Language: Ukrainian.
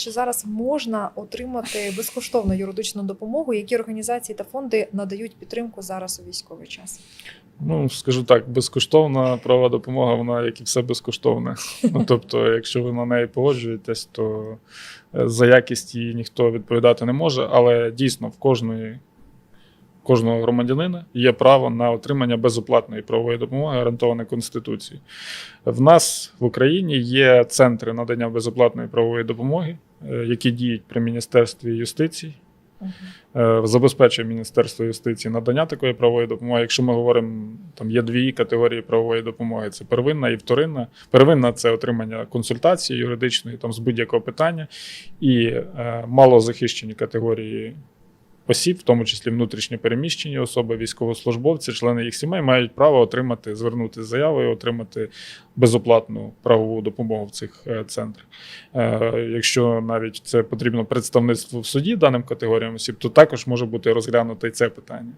чи зараз можна отримати безкоштовну юридичну допомогу? Які організації та фонди надають підтримку зараз у військовий час? Ну, скажу так, безкоштовна правова допомога, вона як і все безкоштовне. Ну, тобто, якщо ви на неї погоджуєтесь, то е, за якість її ніхто відповідати не може. Але дійсно в кожної, кожного громадянина є право на отримання безоплатної правової допомоги, гарантованої Конституцією. В нас в Україні є центри надання безоплатної правової допомоги, е, які діють при Міністерстві юстиції. Е, Забезпечує Міністерство юстиції надання такої правової допомоги. Якщо ми говоримо, там є дві категорії правової допомоги: це первинна і вторинна. Первинна це отримання консультації юридичної там з будь-якого питання, і е, малозахищені категорії осіб, в тому числі внутрішньо переміщені особи, військовослужбовці, члени їх сімей, мають право отримати, звернути заявою, отримати безоплатну правову допомогу в цих е, центрах. Е, Якщо навіть це потрібно представництво в суді даним категоріям осіб, то також може бути розглянуто і це питання.